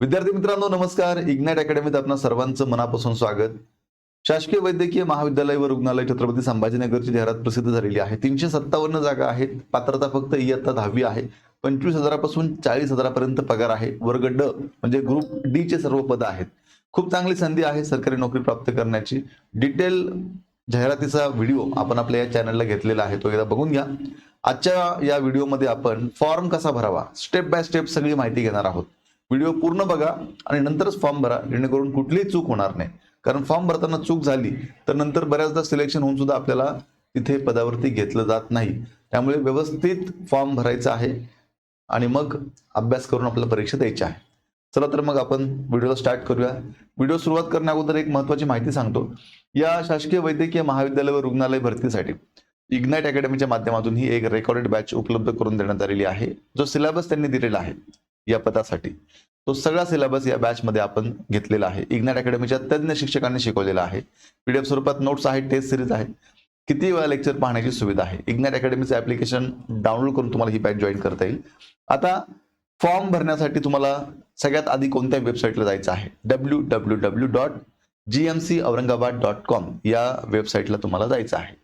विद्यार्थी मित्रांनो नमस्कार. इग्नाइट अकॅडमीत आपणा सर्वांचं मनापासून स्वागत. शासकीय वैद्यकीय महाविद्यालय व रुग्णालय छत्रपती संभाजीनगरची जाहिरात प्रसिद्ध झालेली आहे. तीनशे सत्तावन्न जागा आहेत. पात्रता फक्त इयत्ता दहावी आहे. पंचवीस हजारापासून चाळीस हजारापर्यंत पगार आहे. वर्ग ड म्हणजे ग्रुप डी चे सर्व पद आहेत. खूप चांगली संधी आहे सरकारी नोकरी प्राप्त करण्याची. डिटेल जाहिरातीचा व्हिडिओ आपण आपल्या या चॅनलला घेतलेला आहे. तो एकदा बघून घ्या. आजच्या या व्हिडिओमध्ये आपण फॉर्म कसा भरावा? स्टेप बाय स्टेप सगळी माहिती घेणार आहोत. व्हिडिओ पूर्ण बघा आणि नंतरच फॉर्म भरा. जेणेकरून कुठलीही चूक होणार नाही. कारण फॉर्म भरताना चूक झाली तर नंतर बऱ्याचदा सिलेक्शन होऊन सुद्धा आपल्याला तिथे पदावरती घेतलं जात नाही. त्यामुळे व्यवस्थित फॉर्म भरायचा आहे आणि मग अभ्यास करून आपल्याला परीक्षा द्यायची आहे. चला तर मग आपण व्हिडिओला स्टार्ट करूया. व्हिडिओ सुरुवात करण्या अगोदर एक महत्वाची माहिती सांगतो. या शासकीय वैद्यकीय महाविद्यालय व रुग्णालय भरतीसाठी इग्नाइट अकॅडमीच्या माध्यमातून ही एक रेकॉर्डेड बॅच उपलब्ध करून देण्यात आलेली आहे जो सिलेबस त्यांनी दिलेला आहे. या पदासाठी. तो सगळा सिलेबस या बॅच मध्ये आपण घेतलेला आहे. इग्नॅट अकॅडमीच्या तज्ज्ञ शिक्षकांनी शिकवलेला आहे. पीडीएफ स्वरूपात नोट्स आहेत टेस्ट सिरीज आहे किती वेळा लेक्चर पाहण्याची सुविधा आहे. इग्नॅट अकॅडमीचं ऍप्लिकेशन डाउनलोड करून तुम्हाला ही बॅच जॉईन करता येईल. आता फॉर्म भरण्यासाठी तुम्हाला सगळ्यात आधी कोणत्या वेबसाईटला जायचं आहे? W W W dot G M C Aurangabad dot com या वेबसाईटला तुम्हाला जायचं आहे.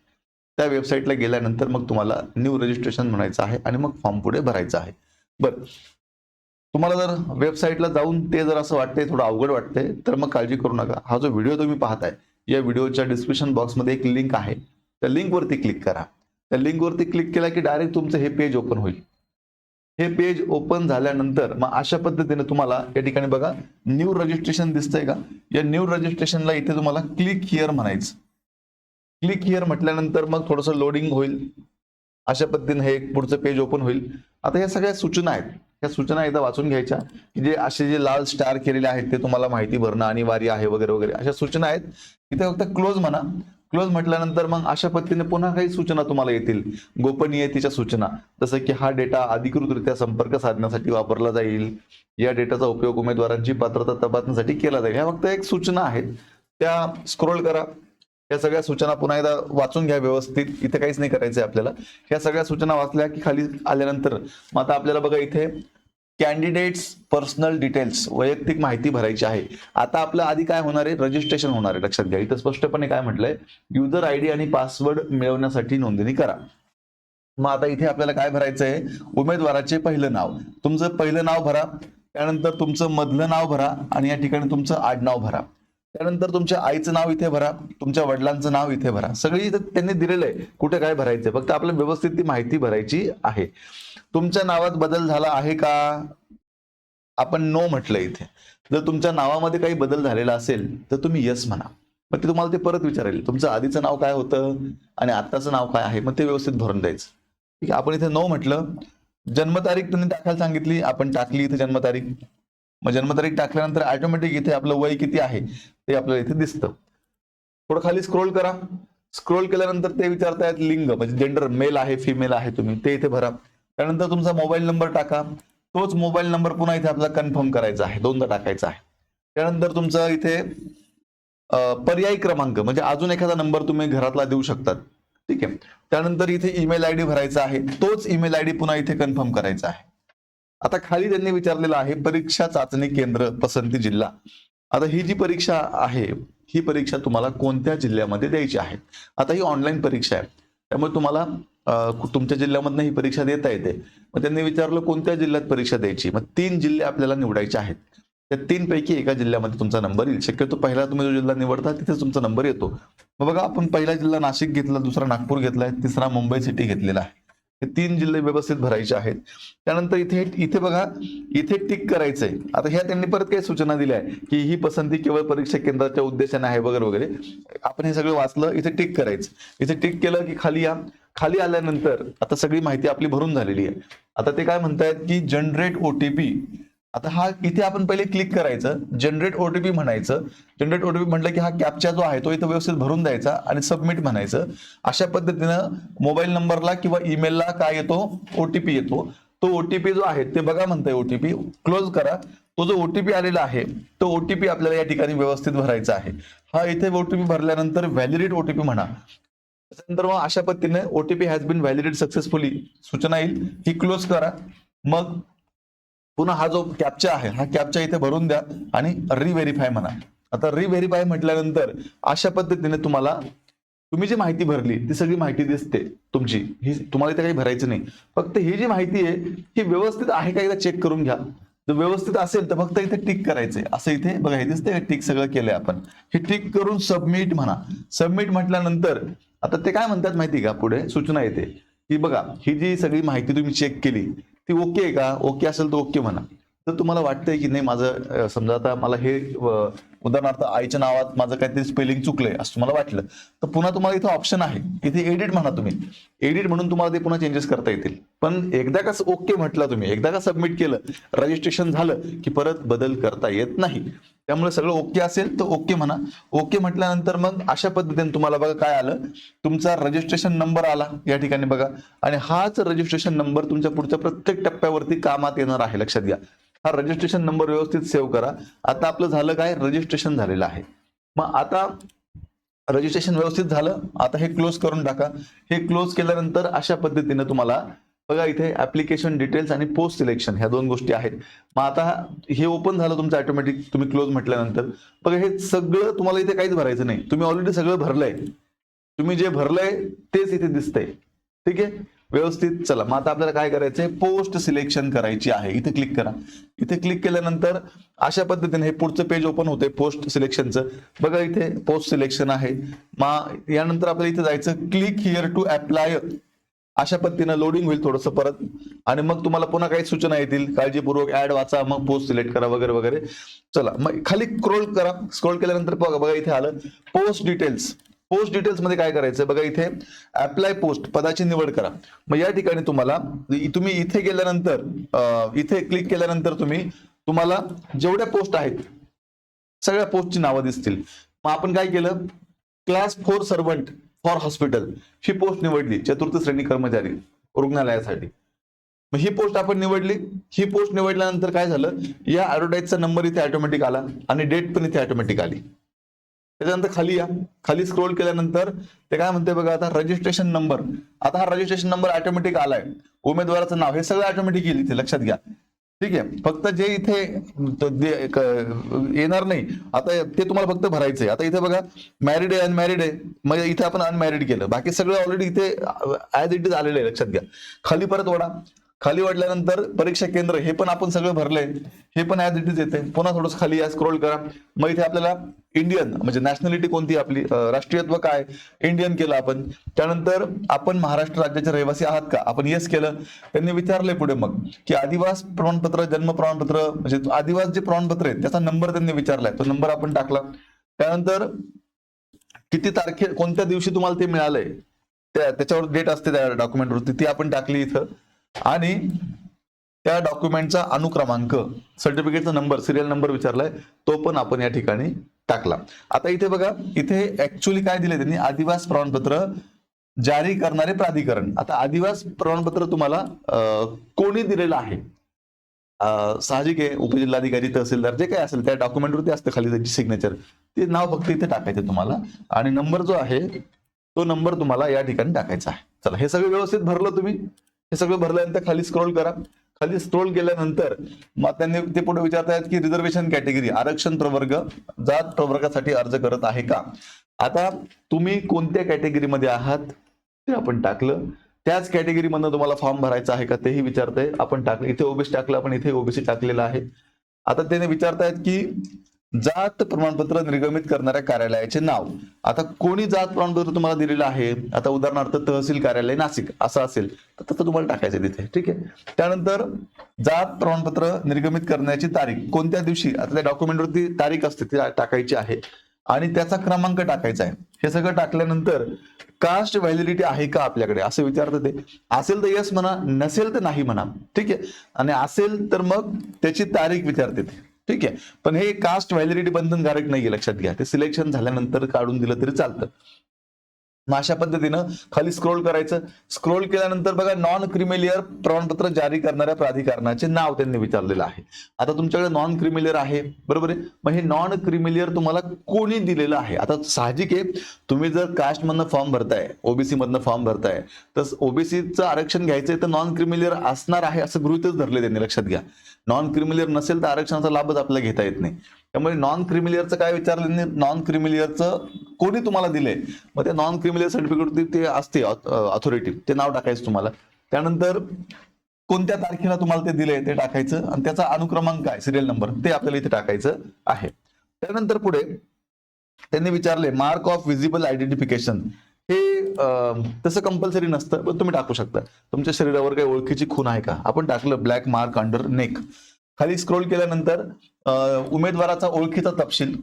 त्या वेबसाईटला गेल्यानंतर मग तुम्हाला न्यू रजिस्ट्रेशन म्हणायचं आहे आणि मग फॉर्म पुढे भरायचा आहे. बरं. तुम्हाला जर वेबसाईटला जाऊन ते जर असं वाटतंय थोडं अवघड वाटतंय तर मग काळजी करू नका. हा जो व्हिडिओ तुम्ही पाहताय या व्हिडिओच्या डिस्क्रिप्शन बॉक्समध्ये एक लिंक आहे. त्या लिंकवरती क्लिक करा. त्या लिंकवरती क्लिक केला की डायरेक्ट तुमचं हे पेज ओपन होईल. हे पेज ओपन झाल्यानंतर मग अशा पद्धतीने तुम्हाला या ठिकाणी बघा न्यू रजिस्ट्रेशन दिसतंय का? या न्यू रजिस्ट्रेशनला इथे तुम्हाला क्लिक हिअर म्हणायचं. क्लिक हिअर म्हटल्यानंतर मग थोडंसं लोडिंग होईल. अशा पद्धतीने हे एक पुढचं पेज ओपन होईल. आता या सगळ्या सूचना आहेत. या सूचना एकदा वाचून घ्यायच्या. की जे असे जे लाल स्टार केलेले आहेत ते तुम्हाला माहिती भरणं अनिवार्य आहे वगैरे वगैरे. अशा सूचना आहेत. इथे फक्त क्लोज म्हणा. क्लोज म्हटल्यानंतर मग अशा पद्धतीने पुन्हा काही सूचना तुम्हाला येतील. गोपनीयतेच्या सूचना. जसं की हा डेटा अधिकृतरित्या संपर्क साधण्यासाठी वापरला जाईल. या डेटाचा उपयोग उमेदवारांची पात्रता तपासण्यासाठी केला जाईल. ह्या फक्त एक सूचना आहेत. त्या स्क्रोल करा. या सगळ्या सूचना पुन्हा एकदा वाचून घ्या व्यवस्थित. इथे काहीच नाही करायचंय आपल्याला. ह्या सगळ्या सूचना वाचल्या की खाली आल्यानंतर मग आता आपल्याला बघा इथे कॅन्डिडेट्स पर्सनल डिटेल्स वैयक्तिक माहिती भरायची आहे. आता आपलं आधी काय होणार आहे? रजिस्ट्रेशन होणार आहे लक्षात घ्या. इथं स्पष्टपणे काय म्हटलंय? युजर आयडी आणि पासवर्ड मिळवण्यासाठी नोंदणी करा. मग आता इथे आपल्याला काय भरायचं आहे उमेदवाराचे पहिलं नाव. तुमचं पहिलं नाव भरा त्यानंतर तुमचं मधलं नाव भरा आणि या ठिकाणी तुमचं आडनाव भरा. त्यानंतर तुमच्या आईचं नाव इथे भरा तुमच्या वडिलांचं नाव इथे भरा. सगळी इथं त्यांनी दिलेलं आहे कुठे काय भरायचं फक्त आपल्याला व्यवस्थित ती माहिती भरायची आहे. तुमच्या नावात बदल झाला आहे का? आपण नो म्हटलं इथे. जर तुमच्या नावामध्ये काही बदल झालेला असेल तर तुम्ही यस म्हणा. मग ते तुम्हाला ते परत विचारेल. तुमचं आधीचं नाव काय होतं आणि आत्ताचं नाव काय आहे मग ते व्यवस्थित भरून द्यायचं. ठीक आहे आपण इथे नो म्हटलं. जन्मतारीख त्यांनी टाकायला सांगितली आपण टाकली इथे जन्मतारीख मग जन्मतारीख टाकल्यानंतर ऑटोमॅटिक इथे आपलं वय किती आहे ते आपल्याला इथे दिसतं. थोडं खाली स्क्रोल करा. स्क्रोल केल्यानंतर ते विचारतायत लिंग म्हणजे जेंडर मेल आहे फिमेल आहे तुम्ही ते इथे भरा. त्यानंतर तुमचा मोबाईल नंबर टाका. तोच मोबाईल नंबर पुन्हा इथे आपला कन्फर्म करायचा आहे दोनदा टाकायचा आहे. त्यानंतर तुमचा इथे पर्यायी क्रमांक म्हणजे अजून एखादा नंबर तुम्ही घरातला देऊ शकतात. ठीक आहे. त्यानंतर इथे ईमेल आय डी भरायचा आहे. तोच ईमेल आय डी पुन्हा इथे कन्फर्म करायचा आहे. आता खाली त्यांनी विचारलेलं आहे परीक्षा चाचणी केंद्र पसंती जिल्हा. आता ही जी परीक्षा आहे ही परीक्षा तुम्हाला कोणत्या जिल्ह्यामध्ये द्यायची आहे? आता ही ऑनलाईन परीक्षा आहे. त्यामुळे तुम्हाला तुमच्या जिल्ह्यामधनं ही परीक्षा देता येते. मग त्यांनी विचारलं कोणत्या जिल्ह्यात परीक्षा द्यायची? मग तीन जिल्हे आपल्याला निवडायचे आहेत. त्या तीन पैकी एका जिल्ह्यामध्ये तुमचा नंबर येईल. शक्यतो पहिला तुम्ही जो जिल्हा निवडता तिथे तुमचा नंबर येतो. मग बघा आपण पहिला जिल्हा नाशिक घेतला दुसरा नागपूर घेतलाय तिसरा मुंबई सिटी घेतलेला आहे. हे तीन जिल्हे व्यवस्थित भरायचे आहेत. त्यानंतर इथे इथे बघा इथे टिक करायचंय. आता ह्या त्यांनी परत काही सूचना दिल्या आहे की ही पसंती केवळ परीक्षा केंद्राच्या उद्देशाने आहे वगैरे वगैरे. आपण हे सगळं वाचलं इथे टिक करायचं. इथे टिक केलं की खाली या. खाली आल्यानंतर आता सगळी माहिती आपली भरून झालेली आहे. आता ते काय म्हणतायत की जनरेट ओटीपी आता हा इथे आपण पहिले क्लिक करायचं जनरेट ओटीपी म्हणायचं जनरेट ओटीपी म्हटलं की हा कॅपचा जो आहे तो इथं व्यवस्थित भरून द्यायचा आणि सबमिट म्हणायचं अशा पद्धतीनं मोबाईल नंबरला किंवा ईमेलला काय येतो ओटीपी येतो तो ओटीपी जो आहे ते बघा म्हणताय ओटीपी क्लोज करा तो जो ओटीपी आलेला आहे तो ओटीपी आपल्याला या ठिकाणी व्यवस्थित भरायचा आहे हा इथे ओटीपी भरल्यानंतर व्हॅलिडेट ओटीपी म्हणा त्याच्यानंतर मग अशा पद्धतीने OTP has been validated successfully सूचना येईल ही क्लोज करा मग पुन्हा हा जो कॅपचा आहे हा कॅपचा इथे भरून द्या आणि रिव्हेरीफाय म्हणा. आता रिव्हेरीफाय म्हटल्यानंतर अशा पद्धतीने तुम्हाला तुम्ही जी माहिती भरली ती सगळी माहिती दिसते तुमची. ही तुम्हाला इथे काही भरायचं नाही. फक्त ही जी माहिती आहे ही व्यवस्थित आहे का एकदा चेक करून घ्या. जर व्यवस्थित असेल तर फक्त इथे टिक करायचंय. असं इथे बघा हे दिसतंय टिक सगळं केलंय आपण? हे टिक करून सबमिट म्हणा. सबमिट म्हटल्यानंतर आता ते काय म्हणतात माहिती का पुढे? सूचना येते. की बघा ही जी सगळी माहिती तुम्ही चेक केली ती ओके आहे का? ओके असेल तर ओके म्हणा. तर तुम्हाला वाटतंय की नाही माझं समजा आता मला हे उदाहरणार्थ आईच्या नावात माझं काहीतरी स्पेलिंग चुकलंय असं तुम्हाला वाटलं तर पुन्हा तुम्हाला इथं ऑप्शन आहे. इथे एडिट म्हणा तुम्ही. एडिट म्हणून तुम्हाला ते पुन्हा चेंजेस करता येतील. पण एकदा का ओके म्हटलं तुम्ही एकदा का सबमिट केलं रजिस्ट्रेशन झालं की परत बदल करता येत नाही. त्यामुळे सगळं ओके असेल तर ओके म्हणा. ओके म्हटल्यानंतर मग अशा पद्धतीने तुम्हाला बघा काय आलं. तुमचा रजिस्ट्रेशन नंबर आला या ठिकाणी बघा. आणि हाच रजिस्ट्रेशन नंबर तुमच्या पुढच्या प्रत्येक टप्प्यावरती कामात येणार आहे. लक्षात घ्या. हा रजिस्ट्रेशन नंबर व्यवस्थित सेव्ह करा. आता आपलं झालं काय? रजिस्ट्रेशन झालेलं आहे. मग आता रजिस्ट्रेशन व्यवस्थित झालं. आता हे क्लोज करून टाका. हे क्लोज केल्यानंतर अशा पद्धतीने तुम्हाला बघा इथे ऍप्लिकेशन डिटेल्स आणि पोस्ट सिलेक्शन ह्या दोन गोष्टी आहेत. मग आता हे ओपन झालं तुमचं ऑटोमॅटिक तुम्ही क्लोज म्हटल्यानंतर. बघा हे सगळं तुम्हाला इथे काहीच भरायचं नाही. तुम्ही ऑलरेडी सगळं भरलंय. तुम्ही जे भरलंय तेच इथे दिसतंय. ठीक आहे? व्यवस्थित चला. मग आता आपल्याला काय करायचंय? पोस्ट सिलेक्शन करायची आहे. इथे क्लिक करा. इथे क्लिक केल्यानंतर अशा पद्धतीने हे पुढचं पेज ओपन होते पोस्ट सिलेक्शनचं बघा इथे पोस्ट सिलेक्शन आहे. मग यानंतर आपल्याला इथे जायचं क्लिक हिअर टू अप्लाय अशा पद्धतीनं लोडिंग होईल थोडस परत. आणि मग तुम्हाला पुन्हा काही सूचना येतील. काळजीपूर्वक ऍड वाचा मग पोस्ट सिलेक्ट करा वगैरे वगैरे. चला मग खाली स्क्रोल करा. स्क्रोल केल्यानंतर बघा बघा इथे आलं. पोस्ट डिटेल्स पोस्ट डिटेल्समध्ये काय करायचं बघा इथे अप्लाय पोस्ट पदाची निवड करा. मग या ठिकाणी तुम्हाला तुम्ही इथे गेल्यानंतर इथे क्लिक केल्यानंतर तुम्ही तुम्हाला जेवढ्या पोस्ट आहेत सगळ्या पोस्टची नावं दिसतील. मग आपण काय केलं? Class four servant for hospital he post निवडली चतुर्थ श्रेणी कर्मचारी रुग्णालयासाठी. मग ही पोस्ट आपण निवडली. ही पोस्ट निवडल्यानंतर काय झालं? या ऍडव्हर्टाईजचा नंबर इथे ऑटोमॅटिक आला आणि डेट पण इथे ऑटोमॅटिक आली. त्याच्यानंतर खाली या. खाली स्क्रोल केल्यानंतर ते काय म्हणते बघा आता? रजिस्ट्रेशन नंबर आता हा रजिस्ट्रेशन नंबर ऑटोमॅटिक आलाय. उमेदवाराचं नाव हे सगळं ऑटोमॅटिक येईल इथे. लक्षात घ्या. ठीक आहे. फक्त जे इथे येणार नाही आता ते तुम्हाला फक्त भरायचंय. आता इथे बघा मॅरिड आहे अनमॅरिड आहे. मग इथे आपण अनमॅरिड केलं. बाकी सगळं ऑलरेडी इथे ऍज इट इज आलेलं आहे लक्षात घ्या. खाली परत वडा खाली वाढल्यानंतर परीक्षा केंद्र हे पण आपण सगळं भरलंय. हे पण ऍज इट इज येते पुन्हा थोडंसं खाली या स्क्रोल करा. मग इथे आपल्याला इंडियन म्हणजे नॅशनॅलिटी कोणती आपली? राष्ट्रीयत्व काय? इंडियन केलं आपण. त्यानंतर आपण महाराष्ट्र राज्याचे रहिवासी आहात का? आपण येस केलं. त्यांनी विचारलंय पुढे मग की आदिवास प्रमाणपत्र जन्म प्रमाणपत्र म्हणजे आदिवास जे प्रमाणपत्र आहे त्याचा नंबर त्यांनी विचारलाय. तो नंबर आपण टाकला. त्यानंतर किती तारखे कोणत्या दिवशी तुम्हाला ते मिळालंय? त्या त्याच्यावर डेट असते त्या डॉक्युमेंटवरती ती आपण टाकली इथं. आणि त्या डॉक्युमेंटचा अनुक्रमांक सर्टिफिकेटचा नंबर सिरियल नंबर विचारलाय तो पण आपण या ठिकाणी टाकला. आता इथे बघा इथे ऍक्च्युली काय दिले त्यांनी? आदिवास प्रमाणपत्र जारी करणारे प्राधिकरण. आता आदिवास प्रमाणपत्र तुम्हाला कोणी दिलेलं आहे? साहजिक आहे उपजिल्हाधिकारी तहसीलदार जे काय असेल त्या डॉक्युमेंटवरती असतं खाली त्याची सिग्नेचर ते नाव फक्त इथे टाकायचं तुम्हाला. आणि नंबर जो आहे तो नंबर तुम्हाला या ठिकाणी टाकायचा आहे. चला हे सगळं व्यवस्थित भरलं तुम्ही. हे सगळं भरल्यानंतर खाली स्क्रोल करा. खाली स्क्रोल केल्यानंतर मग त्यांनी ते पुढे विचारतायत की रिझर्वेशन कॅटेगरी आरक्षण प्रवर्ग जात प्रवर्गासाठी अर्ज करत आहे का? आता तुम्ही कोणत्या कॅटेगरीमध्ये आहात? ते आपण टाकलं. त्याच कॅटेगरीमधनं तुम्हाला फॉर्म भरायचा आहे का? तेही विचारतंय. आपण टाकलं. इथे ओबीसी टाकलं. आपण इथे ओबीसी टाकलेलं आहे. आता त्याने विचारतायत की जात प्रमाणपत्र निर्गमित करणाऱ्या कार्यालयाचे नाव. आता कोणी जात प्रमाणपत्र तुम्हाला दिलेलं आहे? आता उदाहरणार्थ तहसील कार्यालय नाशिक असं असेल तर तसं तुम्हाला टाकायचं तिथे ठीक आहे? त्यानंतर जात प्रमाणपत्र निर्गमित करण्याची तारीख. कोणत्या दिवशी? आता त्या डॉक्युमेंटवरती तारीख असते ती टाकायची आहे. आणि त्याचा क्रमांक टाकायचा आहे. हे सगळं टाकल्यानंतर कास्ट व्हॅलिडिटी आहे का आपल्याकडे? असं विचारतं ते. असेल तर येस म्हणा नसेल तर नाही म्हणा ठीक आहे? आणि असेल तर मग त्याची तारीख विचारते ते. ठीक आहे. पण हे कास्ट व्हॅलिडिटी बंधनकारक नाहीये लक्षात घ्या. ते सिलेक्शन झाल्यानंतर काढून दिलं तरी चालतं. मग अशा पद्धतीनं खाली स्क्रोल करायचं. स्क्रोल केल्यानंतर बघा नॉन क्रिमिलियर प्रमाणपत्र जारी करणाऱ्या प्राधिकरणाचे नाव त्यांनी विचारलेलं आहे. आता तुमच्याकडे नॉन क्रिमिलियर आहे. बरोबर आहे? मग हे नॉन क्रिमिलियर तुम्हाला कोणी दिलेलं आहे? आता साहजिक आहे. तुम्ही जर कास्ट मधनं फॉर्म भरताय ओबीसी मधनं फॉर्म भरताय तर ओबीसीचं आरक्षण घ्यायचंय तर नॉन क्रिमिलियर असणार आहे असं गृहितच धरले त्यांनी लक्षात घ्या. नॉन क्रिमिलियर नसेल तर आरक्षणाचा लाभच आपल्याला घेता येत नाही. त्यामुळे नॉन क्रिमिलियरचं काय विचारलं नॉन क्रिमिलियरचं कोणी तुम्हाला दिलंय? मग ते नॉन क्रिमिलियर सर्टिफिकेट ते असते ऑथॉरिटी ते नाव टाकायचं तुम्हाला. त्यानंतर कोणत्या तारखेला तुम्हाला ते दिलंय ते टाकायचं? आणि त्याचा अनुक्रमांक काय? सिरियल नंबर ते आपल्याला इथे टाकायचं आहे. त्यानंतर पुढे त्यांनी विचारले मार्क ऑफ विजिबल आयडेंटिफिकेशन हे तसं कंपल्सरी नसतं पण तुम्ही टाकू शकता. तुमच्या शरीरावर काही ओळखीची खून आहे का? आपण टाकलं ब्लॅक मार्क अंडर नेक खाली स्क्रोल केल्यानंतर उमेदवाराचा ओळखीचा तपशील.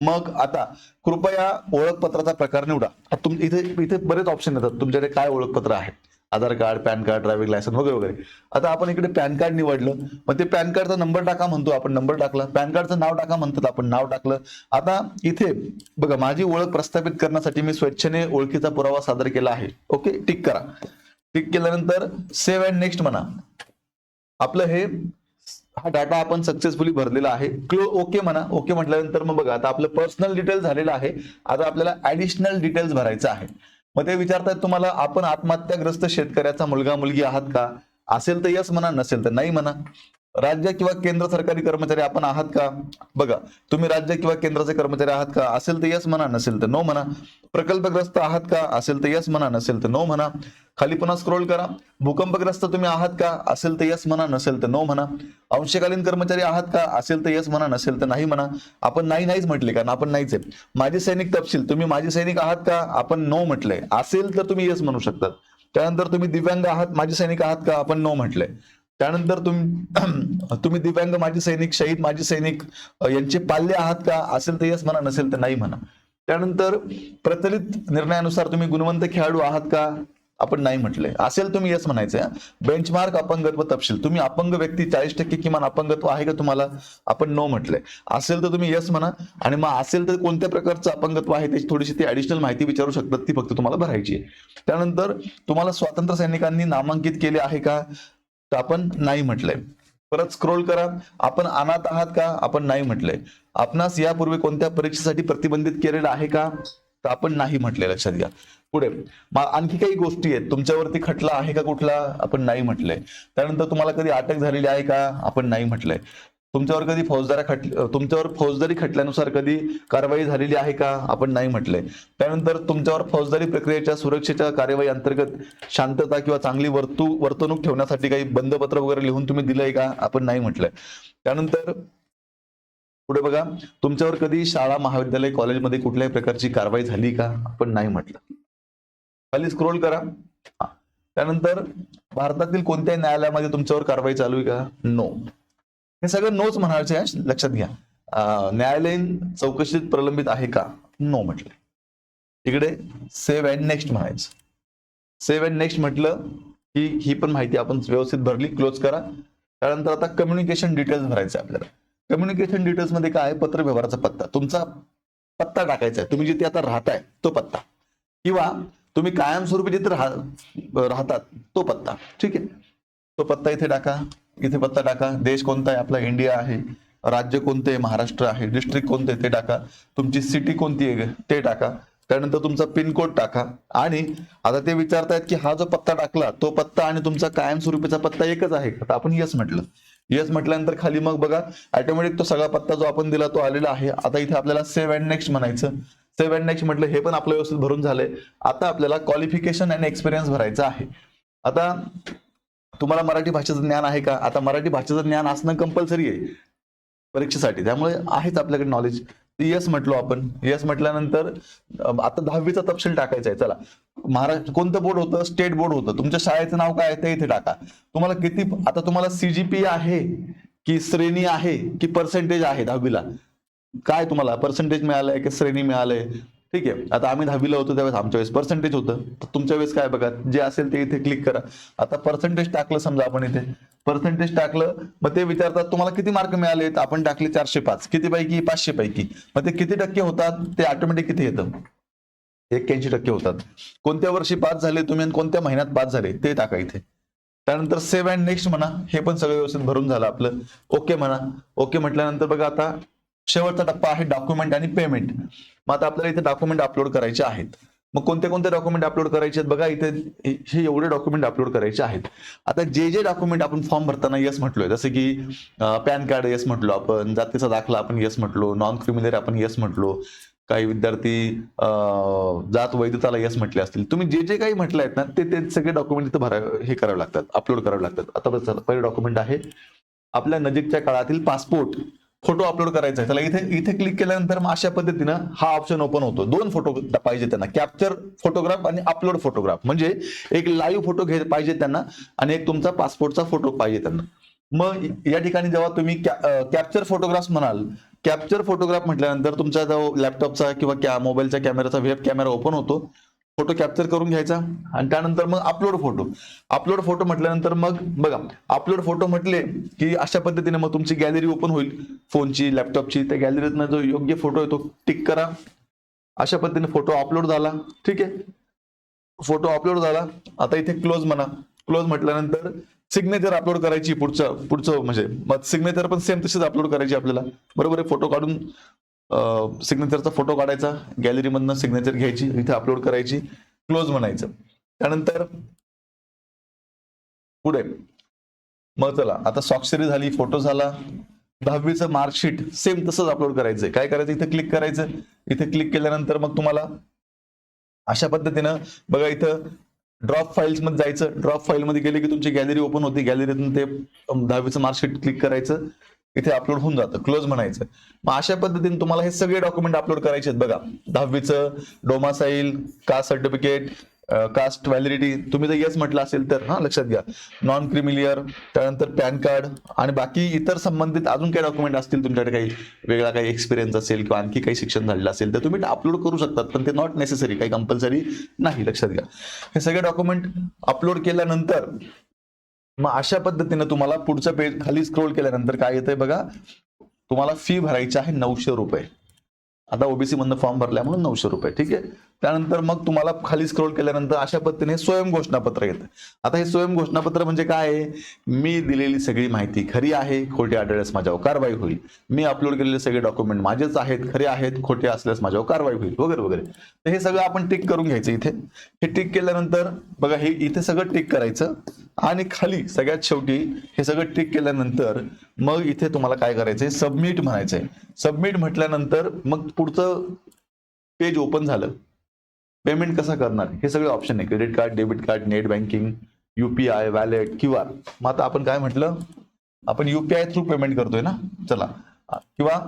मग आता कृपया ओळखपत्राचा प्रकार निवडा. तुम इथे इथे बरेच ऑप्शन येतात. तुमच्याकडे काय ओळखपत्र आहे Aadhaar card PAN card driving licence वगैरे वगैरे. आता आपण इकडे पॅन कार्ड निवडलं मग ते पॅन कार्डचा नंबर टाका म्हणतो आपण नंबर टाकला. पॅन कार्डचं नाव टाका म्हणतात आपण नाव टाकलं. आता इथे बघा माझी ओळख प्रस्थापित करण्यासाठी मी स्वेच्छेने ओळखीचा पुरावा सादर केला आहे. ओके? टिक करा. टिक केल्यानंतर सेव्ह अँड नेक्स्ट म्हणा. आपलं हे हा डाटा आपण सक्सेसफुली भरलेला आहे. क्लो ओके म्हणा. ओके म्हटल्यानंतर मग बघा आता आपलं पर्सनल डिटेल्स झालेलं आहे. आता आपल्याला ऍडिशनल डिटेल्स भरायचं आहे. मग ते विचारतात तुम्हाला आपण आत्महत्याग्रस्त शेतकऱ्याचा मुलगा मुलगी आहात का? असेल तर यस म्हणा नसेल तर नाही म्हणा. राज्य किंवा केंद्र सरकारी कर्मचारी आपण आहात का? बघा तुम्ही राज्य किंवा केंद्राचे कर्मचारी आहात का? असेल तर यस म्हणा नसेल तर नो म्हणा. प्रकल्पग्रस्त आहात का? असेल तर यस म्हणा नसेल तर नो म्हणा. खाली पुन्हा स्क्रोल करा. भूकंपग्रस्त तुम्ही आहात का? असेल तर यस म्हणा नसेल तर नो म्हणा. अंशकालीन कर्मचारी आहात का? असेल तर यस म्हणा नसेल तर नाही म्हणा. आपण नाही नाहीच म्हटले कारण आपण नाहीच आहे. माझी सैनिक तपशील तुम्ही माझी सैनिक आहात का? आपण नो म्हटलंय असेल तर तुम्ही यस म्हणू शकतात त्यानंतर तुम्ही दिव्यांग आहात माझे सैनिक आहात का? आपण नो म्हटलंय त्यानंतर तुम्ही तुम्ही दिव्यांग माझे सैनिक शहीद माझे सैनिक यांचे पाल्य आहात का? असेल तर यस म्हणा नसेल तर नाही म्हणा. त्यानंतर प्रचलित निर्णयानुसार तुम्ही गुणवंत खेळाडू आहात का? आपण नाही म्हटलंय. असेल तुम्ही यस म्हणायचं बेंचमार्क अपंगत्व तपशील. तुम्ही अपंग व्यक्ती चाळीस टक्के किमान अपंगत्व आहे का तुम्हाला? आपण नो म्हटलंय. असेल तर तुम्ही यस म्हणा. आणि मग असेल तर कोणत्या प्रकारचं अपंगत्व आहे? त्याची थोडीशी ती ऍडिशनल माहिती विचारू शकतात. ती फक्त तुम्हाला भरायची आहे. त्यानंतर तुम्हाला स्वातंत्र्य सैनिकांनी नामांकित केले आहे का? तर आपण नाही म्हटलंय परत स्क्रोल करा. आपण अनाथ आहात का? आपण नाही म्हटलंय आपणास यापूर्वी कोणत्या परीक्षेसाठी प्रतिबंधित केलेलं आहे का? तर आपण नाही म्हटले लक्षात घ्या. पुढे आणखी काही गोष्टी आहेत. तुमच्यावरती खटला आहे का कुठला? आपण नाही म्हटलंय त्यानंतर तुम्हाला कधी अटक झालेली आहे का? आपण नाही म्हटलंय तुमच्यावर कधी फौजदारा खट तुमच्यावर फौजदारी खटल्यानुसार कधी कारवाई झालेली आहे का? आपण नाही म्हटलंय. त्यानंतर तुमच्यावर फौजदारी प्रक्रियेच्या सुरक्षेच्या कार्यवाही अंतर्गत शांतता किंवा चांगली वर्तू वर्तणूक ठेवण्यासाठी काही बंदपत्र वगैरे लिहून तुम्ही दिलंय का? आपण नाही म्हटलंय. त्यानंतर पुढे बघा तुमच्यावर कधी शाळा महाविद्यालय कॉलेजमध्ये कुठल्याही प्रकारची कारवाई झाली का? आपण नाही म्हटलं. खाली स्क्रोल करा. त्यानंतर भारतातील कोणत्याही न्यायालयामध्ये तुमच्यावर कारवाई चालू आहे का? नो हे सगळं नोच म्हणायचे लक्षात घ्या. न्यायालयीन चौकशीत प्रलंबित आहे का? नो म्हटलं. तिकडे सेव्ह अँड नेक्स्ट म्हणायचं. सेव्ह अँड नेक्स्ट म्हटलं की ही पण माहिती आपण व्यवस्थित भरली क्लोज करा. त्यानंतर आता कम्युनिकेशन डिटेल्स भरायचे आपल्याला. कम्युनिकेशन डिटेल्समध्ये काय आहे? पत्र व्यवहाराचा पत्ता. तुमचा पत्ता टाकायचा आहे. तुम्ही जिथे आता राहताय तो पत्ता. किंवा तुम्ही कायमस्वरूपी जिथे राह- राहतात तो पत्ता. ठीक आहे. तो पत्ता इथे टाका. इथे पत्ता टाका. देश कोणता आहे? आपला इंडिया आहे. राज्य कोणते आहे? महाराष्ट्र आहे. डिस्ट्रिक्ट कोणते ते टाका. तुमची सिटी कोणती आहे? ते टाका. त्यानंतर तुमचा पिनकोड टाका. आणि आता ते विचारतायत की हा जो पत्ता टाकला तो पत्ता आणि तुमचा कायमस्वरूपीचा पत्ता एकच आहे का? आपण यस म्हटलं. यस म्हटल्यानंतर खाली मग बघा. ऑटोमॅटिक तो सगळा पत्ता जो आपण दिला तो आलेला आहे. आता इथे आपल्याला सेव्ह अँड नेक्स्ट म्हणायचं. सेव्ह अँड नेक्स्ट म्हटलं हे पण आपलं व्यवस्थित भरून झालंय. आता आपल्याला क्वालिफिकेशन अँड एक्सपिरियन्स भरायचं आहे. आता तुम्हाला मराठी भाषेचं ज्ञान आहे का? आता मराठी भाषेचं ज्ञान असणं कंपल्सरी आहे. परीक्षेसाठी. त्यामुळे आहेच आपल्याकडे नॉलेज यस म्हटलो आपण. यस म्हटल्यानंतर आता दहावीचा तपशील टाकायचा आहे. चला. महाराष्ट्र कोणतं बोर्ड होतं? स्टेट बोर्ड होतं. तुमच्या शाळेचं नाव काय आहे ते इथे टाका. तुम्हाला किती आता तुम्हाला सीजीपी आहे की श्रेणी आहे की पर्सेंटेज आहे दहावीला? काय तुम्हाला? पर्सेंटेज मिळालंय की श्रेणी मिळालंय? ठीक आहे. आता आम्ही दहावीला होतो त्यावेळेस आमच्या वेळेस पर्सेंटेज होतं. तर तुमच्या वेळेस काय बघा जे असेल ते इथे क्लिक करा. आता पर्सेंटेज टाकलं समजा आपण इथे. पर्सेंटेज टाकलं मग ते विचारतात तुम्हाला किती मार्क मिळाले तर आपण टाकले चारशे पाच. किती पैकी? पाचशे पैकी. मग ते किती टक्के होतात? ते ऑटोमॅटिक किती येतं. एक्क्याऐंशी टक्के होतात. कोणत्या वर्षी पास झाले तुम्ही आणि कोणत्या महिन्यात पास झाले? ते टाका इथे. त्यानंतर सेव्ह अँड नेक्स्ट म्हणा. हे पण सगळं व्यवस्थित भरून झालं आपलं. ओके म्हणा. ओके म्हटल्यानंतर बघा आता शेवटचा टप्पा आहे डॉक्युमेंट आणि पेमेंट मग आता आपल्याला इथे डॉक्युमेंट अपलोड करायचे आहेत. मग कोणते कोणते डॉक्युमेंट अपलोड करायचे आहेत? बघा इथे हे एवढे डॉक्युमेंट अपलोड करायचे आहेत. आता जे जे डॉक्युमेंट आपण फॉर्म भरताना येस म्हटलोय जसं की पॅन कार्ड येस म्हटलो आपण जातीचा दाखला आपण येस म्हटलो नॉन क्रिमिनल आपण येस म्हटलो काही विद्यार्थी जात वैधताला येस म्हटले असतील. तुम्ही जे जे काही म्हटले आहेत ना ते ते सगळे डॉक्युमेंट इथे भरा हे करावे लागतात अपलोड करावे लागतात. आता पहिले डॉक्युमेंट आहे. आपल्या नजीकच्या काळातील पासपोर्ट फोटो अपलोड करायचा आहे. त्याला इथे इथे क्लिक केल्यानंतर मग अशा पद्धतीनं हा ऑप्शन ओपन होतो. दोन फोटो पाहिजे त्यांना. कॅप्चर फोटोग्राफ आणि अपलोड फोटोग्राफ म्हणजे एक लाईव्ह फोटो घे पाहिजे त्यांना आणि एक तुमचा पासपोर्टचा फोटो पाहिजे त्यांना. मग या ठिकाणी जेव्हा तुम्ही कॅप्चर फोटोग्राफ म्हणाल कॅप्चर फोटोग्राफ म्हटल्यानंतर तुमचा जो लॅपटॉपचा किंवा मोबाईलच्या कॅमेराचा वेब कॅमेरा ओपन होतो. फोटो कॅप्चर करून घ्यायचा आणि त्यानंतर मग अपलोड फोटो अपलोड फोटो म्हटल्यानंतर मग बघा अपलोड फोटो म्हटले की अशा पद्धतीने मग तुमची गॅलरी ओपन होईल. फोनची लॅपटॉपची त्या गॅलरीतनं जो योग्य फोटो आहे तो टिक करा. अशा पद्धतीने फोटो अपलोड झाला. ठीक आहे? फोटो अपलोड झाला. आता इथे क्लोज म्हणा. क्लोज म्हटल्यानंतर सिग्नेचर अपलोड करायची पुढचं पुढचं म्हणजे मग सिग्नेचर पण सेम तशीच अपलोड करायची आपल्याला. बरोबर आहे? फोटो काढून सिग्नेचरचा फोटो काढायचा गॅलरीमधनं सिग्नेचर घ्यायची इथे अपलोड करायची क्लोज म्हणायचं त्यानंतर पुढे मग चला आता स्वाक्षरी झाली फोटो झाला दहावीचं मार्कशीट सेम तसंच अपलोड करायचंय. काय करायचं? इथे क्लिक करायचं. इथे क्लिक केल्यानंतर मग तुम्हाला अशा पद्धतीनं बघा इथं ड्रॉप फाईल्समध्ये जायचं. ड्रॉप फाईल मध्ये गेले की तुमची गॅलरी ओपन होती. गॅलरीतून ते दहावीचं मार्कशीट क्लिक करायचं. इथे अपलोड होऊन जातं. क्लोज म्हणायचं. मग अशा पद्धतीने तुम्हाला हे सगळे डॉक्युमेंट अपलोड करायचे आहेत. बघा दहावीचं domicile caste certificate caste validity तुम्ही जर येस म्हटलं असेल तर हा लक्षात घ्या. नॉन क्रिमिलियर त्यानंतर पॅन कार्ड आणि बाकी इतर संबंधित अजून काही डॉक्युमेंट असतील तुमच्याकडे काही वेगळा काही एक्सपिरियन्स असेल किंवा आणखी काही शिक्षण झालेलं असेल तर तुम्ही अपलोड करू शकतात. पण ते नॉट नेसेसरी काही कंपल्सरी नाही लक्षात घ्या. हे सगळे डॉक्युमेंट अपलोड केल्यानंतर मग अशा पद्धतीने तुम्हाला पुढचं पेज खाली स्क्रोल केल्यानंतर काय येतंय बघा? तुम्हाला फी भरायची आहे नऊशे रुपये. आता ओबीसी मधनं फॉर्म भरल्यामुळे म्हणून नऊशे रुपये ठीक आहे? त्यानंतर मग तुम्हाला खाली स्क्रोल केल्यानंतर अशा पद्धतीने स्वयं घोषणापत्र येतं. आता हे स्वयं घोषणापत्र म्हणजे काय आहे? मी दिलेली सगळी माहिती खरी आहे खोटी आढळल्यास माझ्यावर कारवाई होईल. मी अपलोड केलेले सगळे डॉक्युमेंट माझेच आहेत खरे आहेत खोटे असल्यास माझ्यावर कारवाई होईल वगैरे वगैरे. तर हे सगळं आपण टिक करून घ्यायचं इथे. हे टिक केल्यानंतर बघा हे इथे सगळं टिक करायचं आणि खाली सगळ्यात शेवटी हे सगळं टिक केल्यानंतर मग इथे तुम्हाला काय करायचंय? सबमिट म्हणायचंय. सबमिट म्हटल्यानंतर मग पुढचं पेज ओपन झालं पेमेंट कसा करणार? हे सगळे ऑप्शन आहे. Credit card debit card net banking UPI wallet Q R मग आता आपण काय म्हटलं? आपण युपीआय थ्रू पेमेंट करतोय ना? चला. किंवा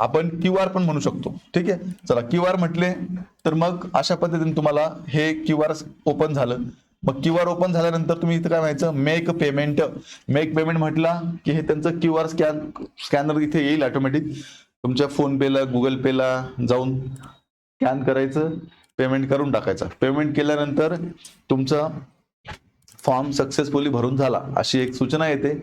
आपण क्यू आर पण म्हणू शकतो. ठीक आहे? चला क्यू आर म्हटले तर मग अशा पद्धतीने तुम्हाला हे क्यू आर ओपन झालं. मग क्यू आर ओपन झाल्यानंतर तुम्ही इथं काय म्हणायचं? मेक पेमेंट मेक पेमेंट म्हटला की हे त्यांचं क्यू आर स्कॅन स्कॅनर इथे येईल ऑटोमॅटिक तुमच्या फोन पेला गुगल पेला जाऊन स्कॅन करायचं पेमेंट करून टाकायचा. पेमेंट केल्यानंतर तुमचा फॉर्म सक्सेसफुली भरून झाला अशी एक सूचना येते.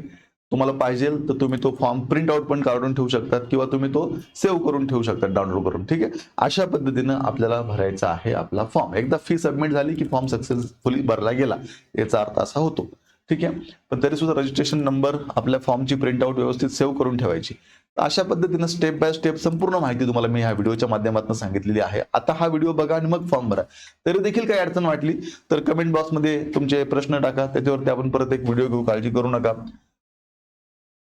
तुम्हाला पाहिजे तर तुम्ही तो फॉर्म प्रिंट आउट पण काढून ठेवू शकतात किंवा तुम्ही तो सेव्ह करून ठेवू शकतात डाउनलोड करून ठीक आहे? अशा पद्धतीनं आपल्याला भरायचा आहे आपला फॉर्म. एकदा फी सबमिट झाली की फॉर्म सक्सेसफुली भरला गेला याचा अर्थ असा होतो ठीक आहे? पण तरी सुद्धा रजिस्ट्रेशन नंबर आपल्या फॉर्मची प्रिंट आउट व्यवस्थित सेव्ह करून ठेवायची. अशा पद्धतीनं स्टेप बाय स्टेप संपूर्ण माहिती तुम्हाला मी ह्या व्हिडिओच्या माध्यमातून सांगितलेली आहे. आता हा व्हिडिओ बघा आणि मग फॉर्म भरा. तरी देखील काही अडचण वाटली तर कमेंट बॉक्समध्ये तुमचे प्रश्न टाका. त्याच्यावरती आपण परत एक व्हिडिओ घेऊ. काळजी करू नका.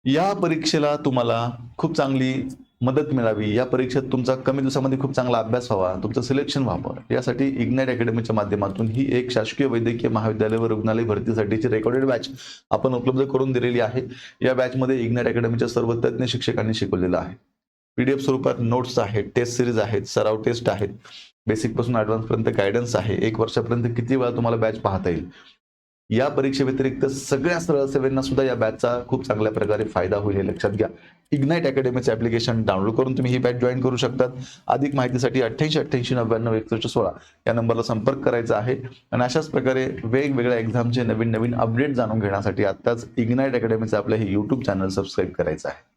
या परीक्षेला तुम्हाला खूप चांगली मदत मिळावी. या परीक्षेत तुमचा कमी दिवसामध्ये खूप चांगला अभ्यास व्हावा. तुमचं सिलेक्शन व्हावं. यासाठी इग्नाइट अकॅडमीच्या माध्यमातून ही एक शासकीय वैद्यकीय महाविद्यालय व रुग्णालय भरतीसाठीची रेकॉर्डेड बॅच आपण उपलब्ध करून दिलेली आहे. या बॅचमध्ये इग्नाइट अकॅडमीच्या सर्व तज्ज्ञ शिक्षकांनी शिकवलेलं आहे. पीडीएफ स्वरूपात नोट्स आहेत टेस्ट सिरीज आहेत सराव टेस्ट आहेत. बेसिकपासून ॲडव्हान्सपर्यंत गायडन्स आहे. एक वर्षापर्यंत किती वेळा तुम्हाला बॅच पाहता येईल? या परीक्षेव्यतिरिक्त सगळ्या सरळ सेवेंना सुद्धा या बॅचचा खूप चांगल्या प्रकारे फायदा होईल हे लक्षात घ्या. इग्नाइट अकॅडमीचं ऍप्लिकेशन डाउनलोड करून तुम्ही ही बॅच जॉईन करू शकतात. अधिक माहितीसाठी अठ्ठ्याऐंशी अठ्ठ्याऐंशी नव्याण्णव एकसष्ट सोळा या नंबरला संपर्क करायचा आहे. आणि अशाच प्रकारे वेगवेगळ्या एक्झामचे नवीन नवीन अपडेट जाणून घेण्यासाठी आत्ताच इग्नाईट अकॅडमीचं आपलं हे यूट्यूब चॅनल सबस्क्राईब करायचं आहे.